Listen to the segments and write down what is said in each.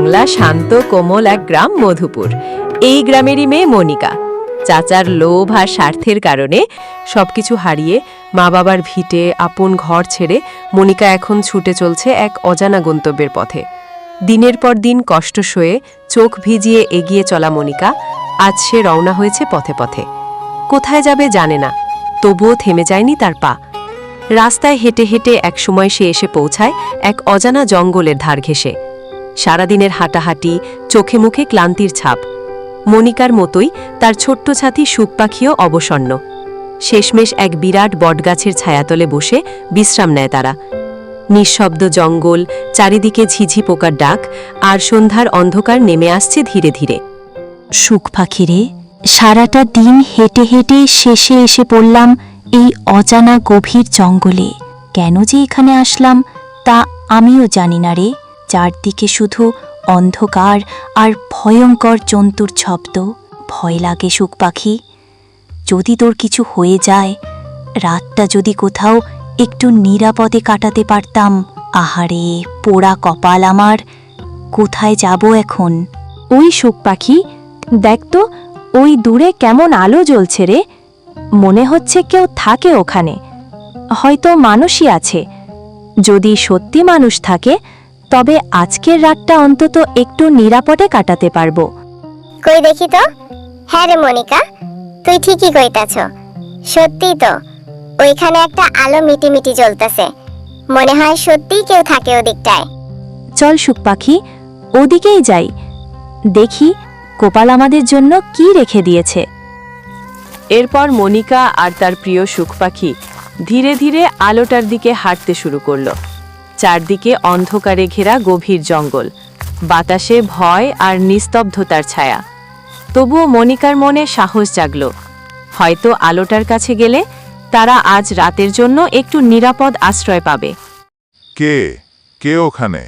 বাংলা শান্ত, কোমল এক গ্রাম মধুপুর। এই গ্রামেরই মেয়ে মনিকা। চাচার লোভ আর স্বার্থের কারণে সবকিছু হারিয়ে মা বাবার ভিটে আপন ঘর ছেড়ে মনিকা এখন ছুটে চলছে এক অজানা গন্তব্যের পথে। দিনের পর দিন কষ্ট সয়ে চোখ ভিজিয়ে এগিয়ে চলা মনিকা আজ সে রওনা হয়েছে পথে পথে। কোথায় যাবে জানে না, তবুও থেমে যায়নি তার পা। রাস্তায় হেঁটে হেঁটে একসময় সে এসে পৌঁছায় এক অজানা জঙ্গলের ধার ঘেঁষে। সারাদিনের হাঁটাহাঁটি, চোখে মুখে ক্লান্তির ছাপ। মনিকার মতোই তার ছোট্ট ছাতি সুখ পাখিও অবসন্ন। শেষমেশ এক বিরাট বটগাছের ছায়াতলে বসে বিশ্রাম নেয় তারা। নিঃশব্দ জঙ্গল, চারিদিকে ঝিঝি পোকার ডাক, আর সন্ধ্যার অন্ধকার নেমে আসছে ধীরে ধীরে। সুখ পাখিরে, সারাটা দিন হেঁটে হেঁটে শেষে এসে পড়লাম এই অজানা গভীর জঙ্গলে। কেন যে এখানে আসলাম তা আমিও জানি না রে। চারদিকে শুধু অন্ধকার আর ভয়ঙ্কর জন্তুর শব্দ। ভয় লাগে, সুখ পাখি। যদি তোর কিছু হয়ে যায়, রাতটা যদি কোথাও একটু নিরাপদে কাটাতে পারতাম, আহারে, পোড়া কপাল আমার। কোথায় যাব এখন? ওই শোক পাখি, দেখ তো, ওই দূরে কেমন আলো জ্বলছে রে। মনে হচ্ছে কেউ থাকে ওখানে। হয়তো মানুষই আছে। যদি সত্যি মানুষ থাকে তবে আজকের রাতটা অন্তত একটু নিরাপদে কাটাতে পারব। কই দেখি তো? হ্যাঁ রে মনিকা তুই ঠিকই কইতাছ। সত্যি তো ওইখানে একটা আলো মিটি মিটি জ্বলতেছে। মনে হয় সত্যিই কেউ থাকে ওদিকটায়। চল সুখ পাখি ওদিকেই যাই। দেখি কোপাল আমাদের জন্য কি রেখে দিয়েছে। এরপর মনিকা আর তার প্রিয় সুখ পাখি ধীরে ধীরে আলোটার দিকে হাঁটতে শুরু করল। চারদিকে অন্ধকারে ঘেরা গভীর জঙ্গল। বাতাসে ভয় আর নিস্তব্ধতার ছায়া। তবুও মনিকার মনে সাহস জাগল। হয়তো আলোটার কাছে গেলে তারা আজ রাতের জন্য একটু নিরাপদ আশ্রয় পাবে। কে? কে ওখানে?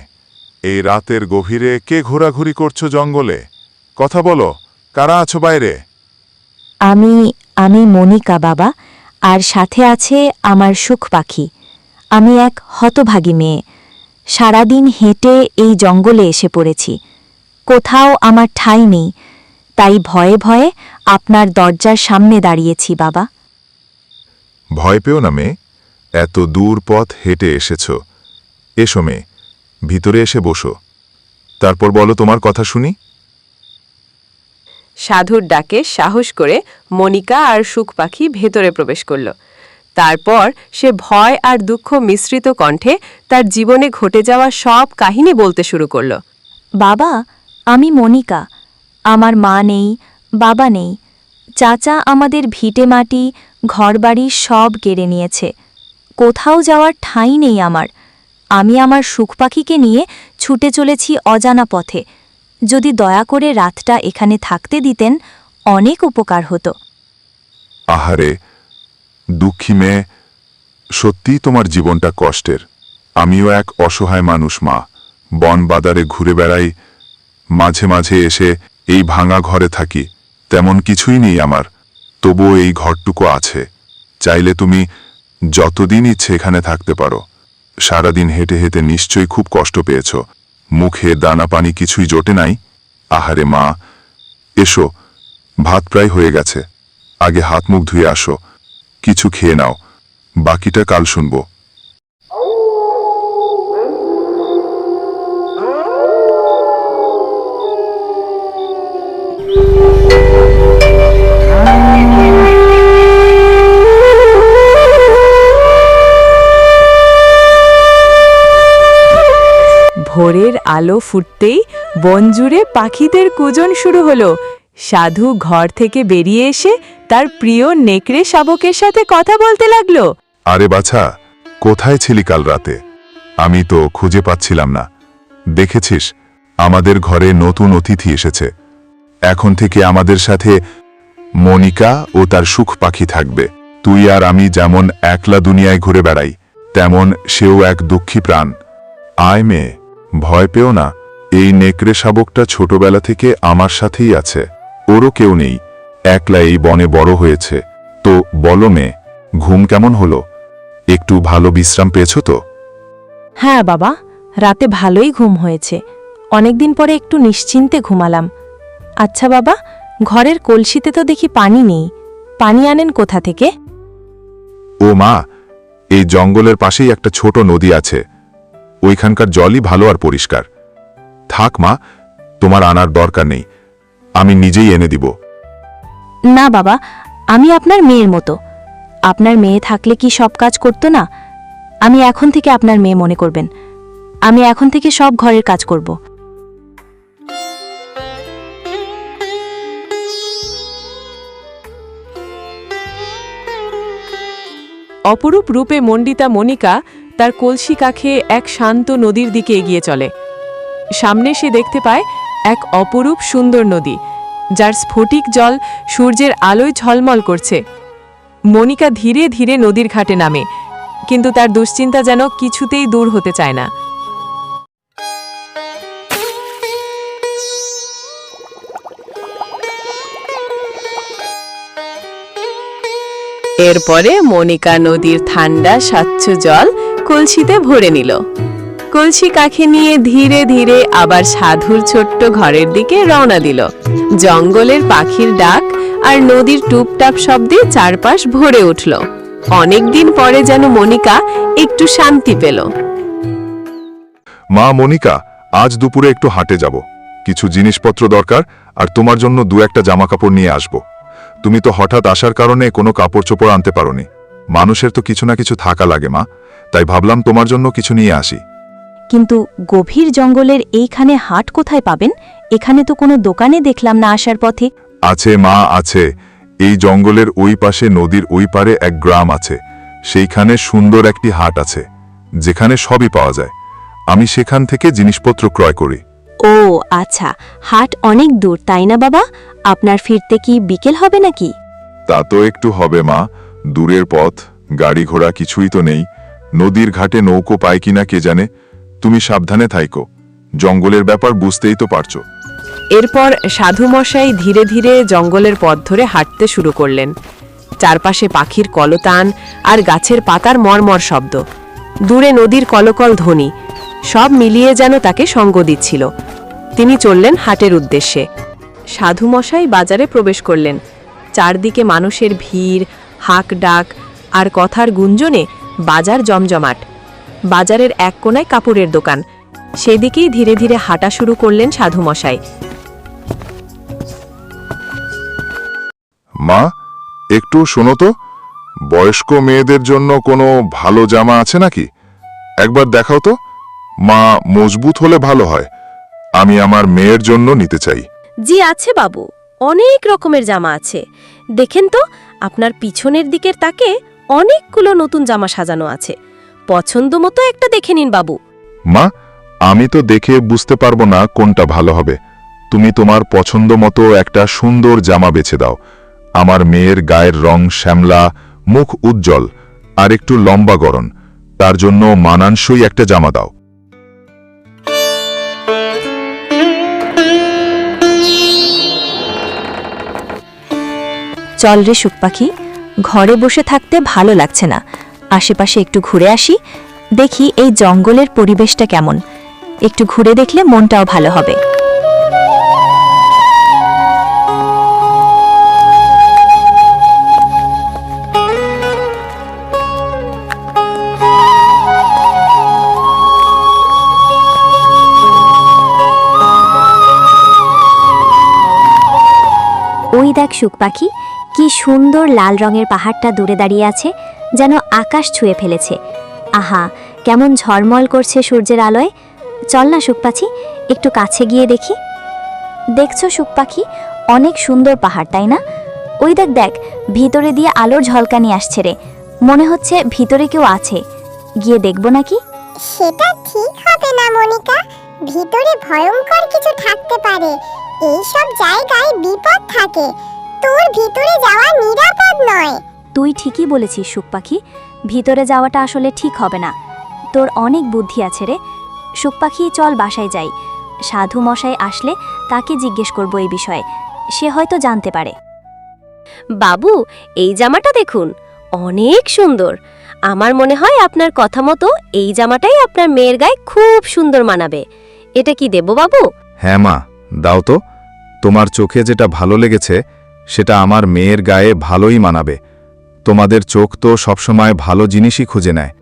এই রাতের গভীরে কে ঘোরাঘুরি করছ জঙ্গলে? কথা বলো কারা আছো বাইরে? আমি আমি মনিকা বাবা আর সাথে আছে আমার সুখ পাখি। আমি এক হতভাগী মেয়ে। সারাদিন হেঁটে এই জঙ্গলে এসে পড়েছি। কোথাও আমার ঠাঁই নেই। তাই ভয়ে ভয়ে আপনার দরজার সামনে দাঁড়িয়েছি বাবা। ভয় পেও না মেয়ে। এত দূর পথ হেঁটে এসেছ। এসো মেয়ে ভিতরে এসে বসো। তারপর বলো তোমার কথা শুনি। সাধুর ডাকে সাহস করে মনিকা আর সুখ পাখি ভেতরে প্রবেশ করল। তারপর সে ভয় আর দুঃখ মিশ্রিত কণ্ঠে তার জীবনে ঘটে যাওয়া সব কাহিনী বলতে শুরু করল। বাবা আমি মনিকা। আমার মা নেই বাবা নেই। চাচা আমাদের ভিটে মাটি ঘরবাড়ি সব কেড়ে নিয়েছে। কোথাও যাওয়ার ঠাঁই নেই আমার। আমি আমার সুখ পাখিকে নিয়ে ছুটে চলেছি অজানা পথে। যদি দয়া করে রাতটা এখানে থাকতে দিতেন অনেক উপকার হতো। আহারে দুঃখী মেয়ে, সত্যিই তোমার জীবনটা কষ্টের। আমিও এক অসহায় মানুষ, মা। বন বাদারে ঘুরে বেড়াই, মাঝে মাঝে এসে এই ভাঙা ঘরে থাকি। তেমন কিছুই নেই আমার, তবুও এই ঘরটুকু আছে। চাইলে তুমি যতদিন ইচ্ছে এখানে থাকতে পারো। সারাদিন হেঁটে হেঁটে নিশ্চয়ই খুব কষ্ট পেয়েছ। মুখে দানা পানি কিছুই জোটে নাই? আহারে মা, এসো, ভাত প্রায় হয়ে গেছে। আগে হাত মুখ ধুয়ে আসো। কিছু খেয়ে নাও। বাকিটা কাল শুনব। ভোরের আলো ফুটতেই বনজুড়ে পাখিদের কুজন শুরু হলো। সাধু ঘর থেকে বেরিয়ে এসে তার প্রিয় নেকড়ে শাবকের সাথে কথা বলতে লাগল। আরে বাছা, কোথায় ছিলি কাল রাতে? আমি তো খুঁজে পাচ্ছিলাম না। দেখেছিস, আমাদের ঘরে নতুন অতিথি এসেছে। এখন থেকে আমাদের সাথে মনিকা ও তার সুখ পাখি থাকবে। তুই আর আমি যেমন একলা দুনিয়ায় ঘুরে বেড়াই, তেমন সেও এক দুঃখী প্রাণ। আয় মেয়ে, ভয় পেও না, এই নেকড়ে শাবকটা ছোটবেলা থেকে আমার সাথেই আছে। ওরও কেউ নেই। একলা এই বনে বড় হয়েছে। তো বলো মেয়ে ঘুম কেমন হলো? একটু ভালো বিশ্রাম পেয়েছ তো? হ্যাঁ বাবা রাতে ভালোই ঘুম হয়েছে। অনেকদিন পরে একটু নিশ্চিন্তে ঘুমালাম। আচ্ছা বাবা ঘরের কলসিতে তো দেখি পানি নেই। পানি আনেন কোথা থেকে? ও মা এই জঙ্গলের পাশেই একটা ছোট নদী আছে। ওইখানকার জলই ভালো আর পরিষ্কার। থাক মা তোমার আনার দরকার নেই। আমি নিজেই এনে দিব। না বাবা আমি আপনার মেয়ের মতো। আপনার মেয়ে থাকলে কি সব কাজ করতো না? আমি এখন থেকে আপনার মেয়ে মনে করবেন। আমি এখন থেকে সব ঘরের কাজ করব। অপরূপ রূপে মণ্ডিতা মনিকা তার কলসি কাখে এক শান্ত নদীর দিকে এগিয়ে চলে। সামনে সে দেখতে পায় এক অপরূপ সুন্দর নদী, যার স্ফটিক জল সূর্যের আলোয় ঝলমল করছে। মনিকা ধীরে ধীরে নদীর ঘাটে নামে, কিন্তু তার দুশ্চিন্তা যেন কিছুতেই দূর হতে চায় না। এরপরে মনিকা নদীর ঠান্ডা স্বচ্ছ জল কলসিতে ভরে নিল। কলসি কাখে নিয়ে ধীরে ধীরে আবার সাধুর ছোট্ট ঘরের দিকে রওনা দিল। জঙ্গলের পাখির ডাক আর নদীর টুপটাপ শব্দে চারপাশ ভরে উঠল। অনেকদিন পরে যেন মনিকা একটু শান্তি পেল। মা মনিকা, আজ দুপুরে একটু হাটে যাব। কিছু জিনিসপত্র দরকার আর তোমার জন্য দু একটা জামা কাপড় নিয়ে আসব। তুমি তো হঠাৎ আসার কারণে কোনো কাপড় চোপড় আনতে পারোনি। মানুষের তো কিছু না কিছু থাকা লাগে মা, তাই ভাবলাম তোমার জন্য কিছু নিয়ে আসি। কিন্তু গভীর জঙ্গলের এইখানে হাট কোথায় পাবেন? এখানে তো কোনো দোকানে দেখলাম না আসার পথে। আছে মা আছে। এই জঙ্গলের ওই পাশে নদীর ওই পারে এক গ্রাম আছে। সেইখানে সুন্দর একটি হাট আছে যেখানে সবই পাওয়া যায়। আমি সেখান থেকে জিনিসপত্র ক্রয় করি। ও আচ্ছা। হাট অনেক দূর তাই না বাবা? আপনার ফিরতে কি বিকেল হবে নাকি? তা তো একটু হবে মা। দূরের পথ গাড়ি ঘোড়া কিছুই তো নেই। নদীর ঘাটে নৌকো পায় কিনা কে জানে? তুমি সাবধানে থাইকো। জঙ্গলের ব্যাপার বুঝতেই তো পারছ। এরপর সাধু মশাই ধীরে ধীরে জঙ্গলের পথ ধরে হাঁটতে শুরু করলেন। চারপাশে পাখির কলতান আর গাছের পাতার মরমর শব্দ। দূরে নদীর কলকল ধ্বনি, সব মিলিয়ে যেন তাকে সঙ্গ দিচ্ছিল। তিনি চললেন হাটের উদ্দেশ্যে। সাধু মশাই বাজারে প্রবেশ করলেন। চারদিকে মানুষের ভিড়, হাক ডাক আর কথার গুঞ্জনে বাজার জমজমাট। বাজারের এক কোনায় কাপড়ের দোকান। সেদিকেই ধীরে ধীরে হাঁটা শুরু করলেন সাধু মশাই মা একটু শোনো তো। বয়স্ক মেয়েদের জন্য কোনো ভালো জামা আছে নাকি? একবার দেখাও তো। মা মজবুত হলে ভালো হয়। আমি আমার মেয়ের জন্য নিতে চাই। জি আছে বাবু। অনেক রকমের জামা আছে। দেখেন তো আপনার পিছনের দিকের তাকে অনেকগুলো নতুন জামা সাজানো আছে। পছন্দ মতো একটা দেখে নিন বাবু। মা আমি তো দেখে বুঝতে পারব না কোনটা ভালো হবে। তুমি তোমার পছন্দ মতো একটা সুন্দর জামা বেছে দাও। আমার মেয়ের গায়ের রং শ্যামলা মুখ উজ্জ্বল আর একটু লম্বা গরন তার জন্য মানানসই একটা জামা দাও। চল রে সুখ পাখি। ঘরে বসে থাকতে ভালো লাগছে না। আশেপাশে একটু ঘুরে আসি, দেখি এই জঙ্গলের পরিবেশটা কেমন। একটু ঘুরে দেখলে মনটাও ভালো হবে। ওই দেখ সুখ পাখি, কি সুন্দর লাল রঙের পাহাড়টা দূরে দাঁড়িয়ে আছে। যেন আকাশ ছুঁয়ে ফেলেছে। আহা, কেমন ঝলমল করছে সূর্যের আলোয়। চল না সুখ পাখি একটু কাছে গিয়ে দেখি। দেখছ সুখ পাখি অনেক সুন্দর পাহাড়, তাই না? ওই দেখ দেখ, ভিতরে দিয়ে আলোর ঝলকানি আসছে রে। মনে হচ্ছে ভিতরে কেউ আছে। গিয়ে দেখব নাকি? সেটা ঠিক হবে না, মনিকা। ভিতরে ভয়ঙ্কর কিছু থাকতে পারে। এই সব জায়গায় বিপদ থাকে। তোর ভিতরে যাওয়া নিরাপদ নয়। তুই ঠিকই বলেছিস সুখ পাখি। ভিতরে যাওয়াটা আসলে ঠিক হবে না। তোর অনেক বুদ্ধি আছে রে। সুখ পাখি চল বাসায় যাই। সাধু মশাই আসলে তাকে জিজ্ঞেস করব এই বিষয়ে। সে হয়তো জানতে পারে। বাবু এই জামাটা দেখুন। অনেক সুন্দর। আমার মনে হয় আপনার কথা মতো এই জামাটাই আপনার মেয়ের গায়ে খুব সুন্দর মানাবে। এটা কি দেব বাবু? হ্যাঁ মা দাও তো। তোমার চোখে যেটা ভালো লেগেছে সেটা আমার মেয়ের গায়ে ভালোই মানাবে। তোমাদের চোখ তো সবসময় ভালো জিনিসই খুঁজে নেয়।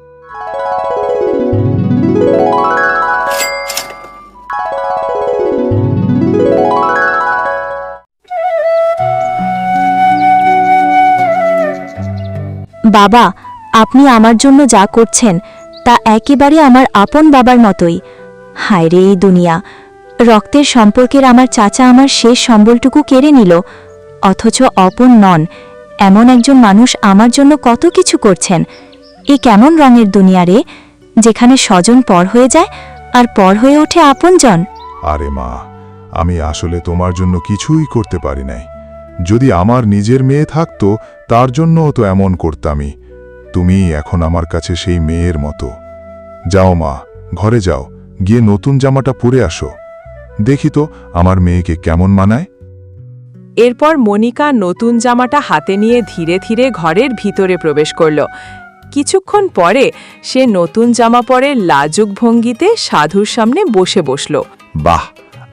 বাবা, আপনি আমার জন্য যা করছেন, তা একেবারে আমার আপন বাবার মতোই। হায় রে এই দুনিয়া। রক্তের সম্পর্কের আমার চাচা আমার শেষ সম্বলটুকু কেড়ে নিল, অথচ অপন নন। এমন একজন মানুষ আমার জন্য কত কিছু করছেন। এ কেমন রঙের দুনিয়া রে, যেখানে স্বজন পর হয়ে যায় আর পর হয়ে ওঠে আপনজন? আরে মা, আমি আসলে তোমার জন্য কিছুই করতে পারি নাই। যদি আমার নিজের মেয়ে থাকতো, তার জন্যও তো এমন করতামই। তুমি এখন আমার কাছে সেই মেয়ের মতো। যাও মা, ঘরে যাও, গিয়ে নতুন জামাটা পরে আসো। দেখি তো, আমার মেয়েকে কেমন মানায়? এরপর মনিকা নতুন জামাটা হাতে নিয়ে ধীরে ধীরে ঘরের ভিতরে প্রবেশ করল। কিছুক্ষণ পরে সে নতুন জামা পরে লাজুক ভঙ্গিতে সাধুর সামনে বসে বসল। বাহ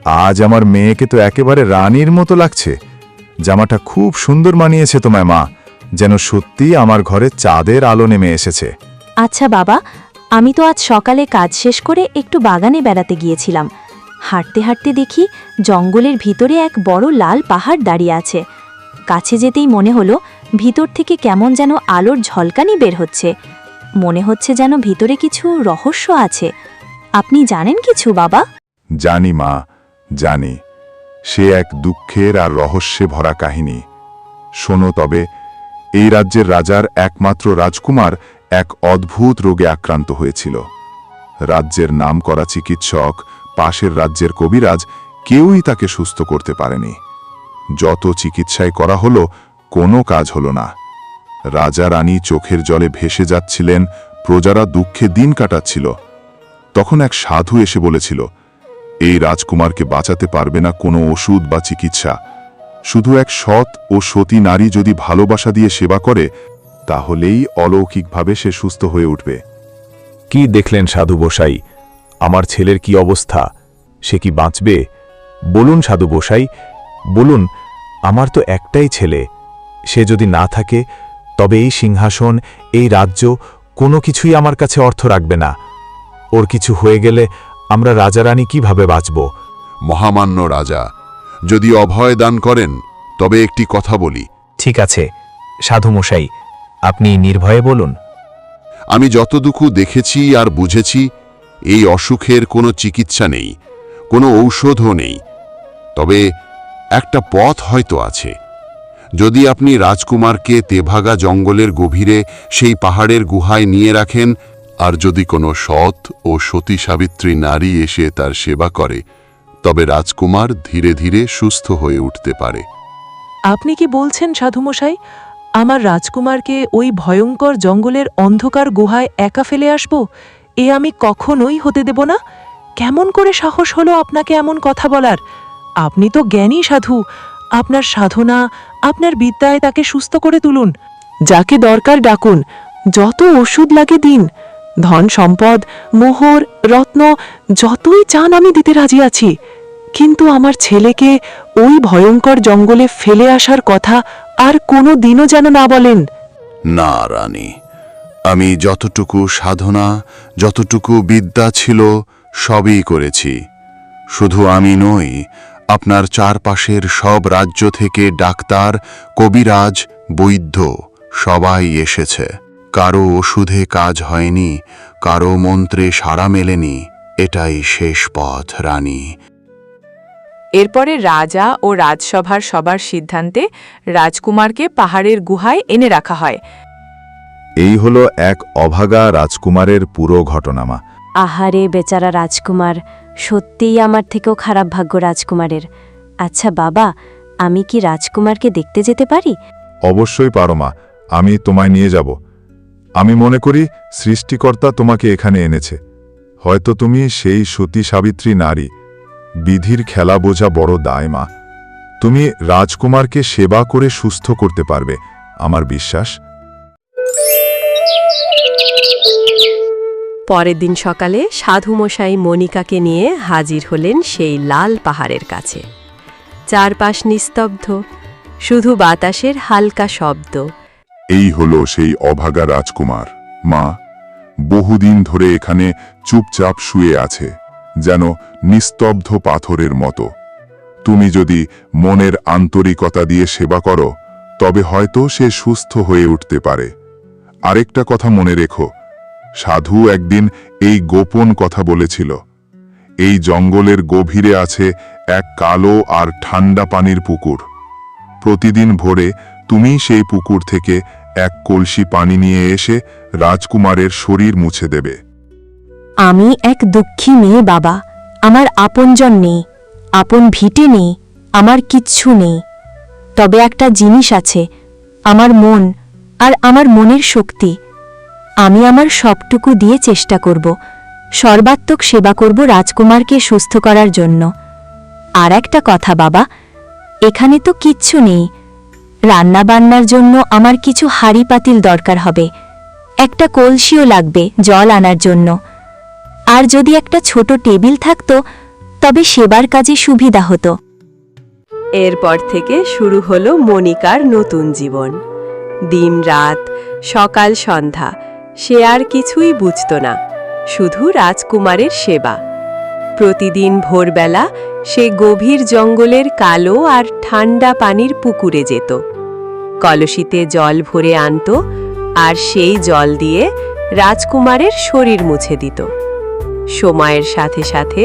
আজ আমার মেয়েকে তো একেবারে রানীর মতো লাগছে। জামাটা খুব সুন্দর মানিয়েছে তোমায় মা যেন সত্যি আমার ঘরে চাঁদের আলো নেমে এসেছে। আচ্ছা বাবা আমি তো আজ সকালে কাজ শেষ করে একটু বাগানে বেড়াতে গিয়েছিলাম। হাঁটতে হাঁটতে দেখি জঙ্গলের ভিতরে এক বড় লাল পাহাড় দাঁড়িয়ে আছে। কাছে যেতেই মনে হলো ভিতর থেকে কেমন যেন আলোর ঝলকানি বের হচ্ছে। মনে হচ্ছে যেন ভিতরে কিছু রহস্য আছে। আপনি জানেন কিছু, বাবা? জানি, মা, জানি। সে এক দুঃখের আর রহস্যে ভরা কাহিনী। শোনো, তবে এই রাজ্যের রাজার একমাত্র রাজকুমার এক অদ্ভুত রোগে আক্রান্ত হয়েছিল। রাজ্যের নামকরা চিকিৎসক পাশের রাজ্যের কবিরাজ কেউই তাকে সুস্থ করতে পারেনি। যত চিকিৎসায় করা হলো, কোনো কাজ হলো না। রাজা রানী চোখের জলে ভেসে যাচ্ছিলেন, প্রজারা দুঃখে দিন কাটাচ্ছিল। তখন এক সাধু এসে বলেছিল, এই রাজকুমারকে বাঁচাতে পারবে না কোনো ওষুধ বা চিকিৎসা। শুধু এক সৎ ও সতী নারী যদি ভালোবাসা দিয়ে সেবা করে, তাহলেই অলৌকিকভাবে সে সুস্থ হয়ে উঠবে। কি দেখলেন সাধু বসাই? আমার ছেলের কি অবস্থা? সে কি বাঁচবে? বলুন সাধু বসাই বলুন আমার তো একটাই ছেলে। সে যদি না থাকে তবে এই সিংহাসন এই রাজ্য কোনো কিছুই আমার কাছে অর্থ রাখবে না। ওর কিছু হয়ে গেলে আমরা রাজারানী কীভাবে বাঁচব? মহামান্য রাজা যদি অভয় দান করেন তবে একটি কথা বলি। ঠিক আছে সাধু মশাই আপনি নির্ভয়ে বলুন। আমি যতটুকু দেখেছি আর বুঝেছি এই অসুখের কোনো চিকিৎসা নেই, কোনো ঔষধও নেই। তবে একটা পথ হয়তো আছে। যদি আপনি রাজকুমারকে তেভাগা জঙ্গলের গভীরে সেই পাহাড়ের গুহায় নিয়ে রাখেন, আর যদি কোনো সৎ ও সতী সাবিত্রী নারী এসে তার সেবা করে, তবে রাজকুমার ধীরে ধীরে সুস্থ হয়ে উঠতে পারে। আপনি কি বলছেন, সাধুমশাই? আমার রাজকুমারকে ওই ভয়ঙ্কর জঙ্গলের অন্ধকার গুহায় একা ফেলে আসব? এ আমি কখনোই হতে দেব না। কেমন করে সাহস হলো আপনাকে এমন কথা বলার? আপনি তো জ্ঞানী সাধু। আপনার সাধনা, আপনার বিদ্যায় তাকে সুস্থ করে তুলুন। যাকে দরকার ডাকুন। যত ওষুধ লাগে দিন। ধন সম্পদ, মোহর, রত্ন, যতই চান আমি দিতে রাজি আছি। কিন্তু আমার ছেলেকে ওই ভয়ঙ্কর জঙ্গলে ফেলে আসার কথা আর কোনো দিনও যেন না বলেন। না, রানী। আমি যতটুকু সাধনা, যতটুকু বিদ্যা ছিল, সবই করেছি। শুধু আমি নই, আপনার চারপাশের সব রাজ্য থেকে ডাক্তার, কবিরাজ, বৈদ্য, সবাই এসেছে। কারও ওষুধে কাজ হয়নি, কারও মন্ত্রে সাড়া মেলেনি, এটাই শেষ পথ, রানী। এরপরে রাজা ও রাজসভার সবার সিদ্ধান্তে রাজকুমারকে পাহাড়ের গুহায় এনে রাখা হয়। এই হলো এক অভাগা রাজকুমারের পুরো ঘটনামা। আহারে বেচারা রাজকুমার সত্যিই আমার থেকেও খারাপ ভাগ্য রাজকুমারের। আচ্ছা বাবা আমি কি রাজকুমারকে দেখতে যেতে পারি? অবশ্যই পারো মা আমি তোমায় নিয়ে যাব। আমি মনে করি সৃষ্টিকর্তা তোমাকে এখানে এনেছে। হয়তো তুমি সেই সতী সাবিত্রী নারী। বিধির খেলা বোঝা বড় দায় মা। তুমি রাজকুমারকে সেবা করে সুস্থ করতে পারবে আমার বিশ্বাস। পরের দিন সকালে সাধুমশাই মনিকাকে নিয়ে হাজির হলেন সেই লাল পাহাড়ের কাছে। চারপাশ নিস্তব্ধ, শুধু বাতাসের হালকা শব্দ। এই হলো সেই অভাগা রাজকুমার। মা, বহুদিন ধরে এখানে চুপচাপ শুয়ে আছে, যেন নিস্তব্ধ পাথরের মতো। তুমি যদি মনের আন্তরিকতা দিয়ে সেবা করো, তবে হয়তো সে সুস্থ হয়ে উঠতে পারে। আরেকটা কথা মনে রেখো। সাধু একদিন এই গোপন কথা বলেছিল। এই জঙ্গলের গভীরে আছে এক কালো আর ঠান্ডা পানির পুকুর। প্রতিদিন ভোরে তুমি সেই পুকুর থেকে এক কলসি পানি নিয়ে এসে রাজকুমারের শরীর মুছে দেবে। আমি এক দুঃখী মেয়ে, বাবা। আমার আপনজন নেই। আপন ভিটে নেই। আমার কিচ্ছু নেই। তবে একটা জিনিস আছে। আমার মন আর আমার মনের শক্তি। আমি আমার সবটুকু দিয়ে চেষ্টা করব। সর্বাত্মক সেবা করব রাজকুমারকে সুস্থ করার জন্য। আর একটা কথা বাবা, এখানে তো কিচ্ছু নেই। রান্না বান্নার জন্য আমার কিছু হাড়ি পাতিল দরকার হবে। একটা কলসিও লাগবে জল আনার জন্য। আর যদি একটা ছোট টেবিল থাকতো, তবে সেবার কাজে সুবিধা হতো। এরপর থেকে শুরু হলো মনিকার নতুন জীবন। দিন রাত, সকাল সন্ধ্যা, সে আর কিছুই বুঝত না, শুধু রাজকুমারের সেবা। প্রতিদিন ভোরবেলা সে গভীর জঙ্গলের কালো আর ঠান্ডা পানির পুকুরে যেত। কলসিতে জল ভরে আনত আর সেই জল দিয়ে রাজকুমারের শরীর মুছে দিত। সময়ের সাথে সাথে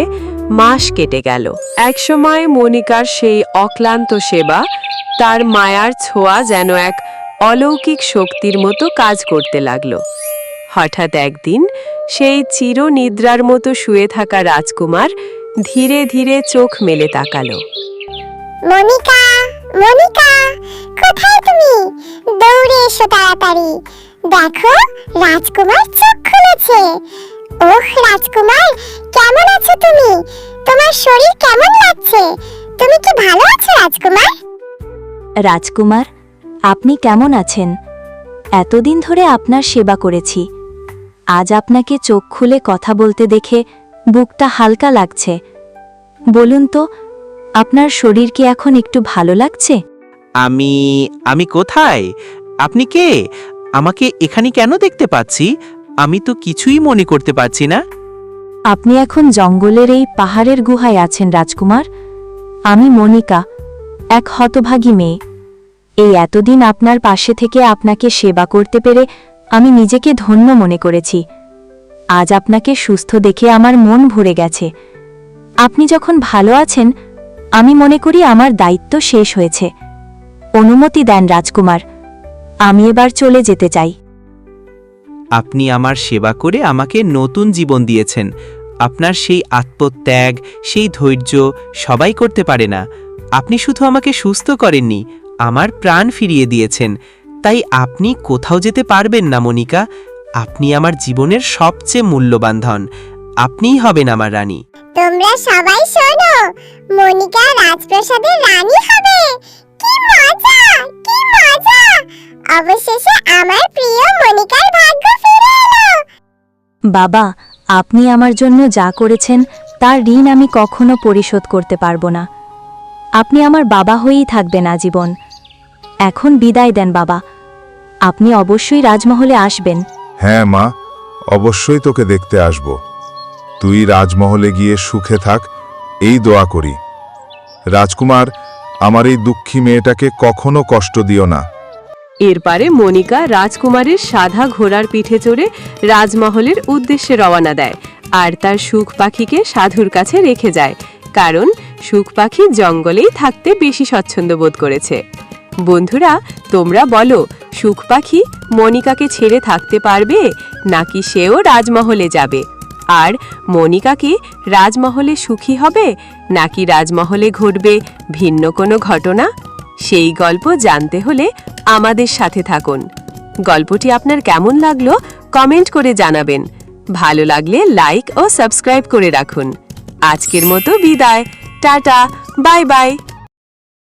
মাস কেটে গেল। একসময় মনিকার সেই অক্লান্ত সেবা তার মায়ার ছোঁয়া যেন এক অলৌকিক শক্তির মতো কাজ করতে লাগল। হঠাৎ একদিন সেই চিরনিদ্রার মতো শুয়ে থাকা রাজকুমার ধীরে ধীরে চোখ মেলে তাকালো। মনিকা মনিকা কোথায় তুমি? দৌড়ে এসো তাড়াতাড়ি। দেখো রাজকুমার চোখ খুলেছে। ওহ রাজকুমার কেমন আছো তুমি? তোমার শরীর কেমন লাগছে? তুমি কি ভালো আছো রাজকুমার? রাজকুমার আপনি কেমন আছেন? এতদিন ধরে আপনার সেবা করেছি। আজ আপনাকে চোখ খুলে কথা বলতে দেখে বুকটা হালকা লাগছে। বলুন তো আপনার শরীর কি এখন একটু ভালো লাগছে? আমি আমি কোথায়? আপনি কে? আমাকে এখানে কেন দেখতে পাচ্ছি? আমি তো কিছুই মনে করতে পারছি না। আপনি এখন জঙ্গলের এই পাহাড়ের গুহায় আছেন রাজকুমার। আমি মনিকা এক হতভাগী মেয়ে। এই এতদিন আপনার পাশে থেকে আপনাকে সেবা করতে পেরে আমি নিজেকে ধন্য মনে করেছি। আজ আপনাকে সুস্থ দেখে আমার মন ভরে গেছে। আপনি যখন ভালো আছেন, আমি মনে করি আমার দায়িত্ব শেষ হয়েছে। অনুমতি দেন রাজকুমার, আমি এবার চলে যেতে চাই। আপনি আমার সেবা করে আমাকে নতুন জীবন দিয়েছেন। আপনার সেই আত্মত্যাগ, সেই ধৈর্য সবাই করতে পারে না। আপনি শুধু আমাকে সুস্থ করেননি আমার প্রাণ ফিরিয়ে দিয়েছেন। তাই আপনি কোথাও যেতে পারবেন না মনিকা। আপনি আমার জীবনের সবচেয়ে মূল্যবান ধন। আপনিই হবেন আমার রানী। তোমরা সবাই শোনো মনিকা রাজপ্রাসাদের রানী হবে। কি মজা কি মজা। অবশেষে আমার প্রিয় মনিকার ভাগ্য ফিরে এলো। বাবা আপনি আমার জন্য যা করেছেন তার ঋণ আমি কখনো পরিশোধ করতে পারব না। আপনি আমার বাবা হয়েই থাকবেন আজীবন। এখন বিদায় দেন বাবা। আপনি অবশ্যই রাজমহলে আসবেন। হ্যাঁ মা অবশ্যই তোকে দেখতে আসব। তুই রাজমহলে গিয়ে সুখে থাক এই দোয়া করি। রাজকুমার আমার এই দুঃখী মেয়েটাকে কখনো কষ্ট দিও না। এরপারে মনিকা রাজকুমারের সাদা ঘোড়ার পিঠে চড়ে রাজমহলের উদ্দেশ্যে রওনা দেয় আর তার সুখ পাখিকে সাধুর কাছে রেখে যায়। কারণ সুখ পাখি জঙ্গলেই থাকতে বেশি স্বচ্ছন্দ বোধ করেছে। বন্ধুরা, তোমরা বলো, সুখ পাখি মনিকাকে ছেড়ে থাকতে পারবে নাকি সেও রাজমহলে যাবে? আর মনিকা কি রাজমহলে সুখী হবে নাকি রাজমহলে ঘটবে ভিন্ন কোনো ঘটনা? সেই গল্প জানতে হলে আমাদের সাথে থাকুন। গল্পটি আপনার কেমন লাগল কমেন্ট করে জানাবেন। ভালো লাগলে লাইক ও সাবস্ক্রাইব করে রাখুন। আজকের মতো বিদায়। Tata, bye bye.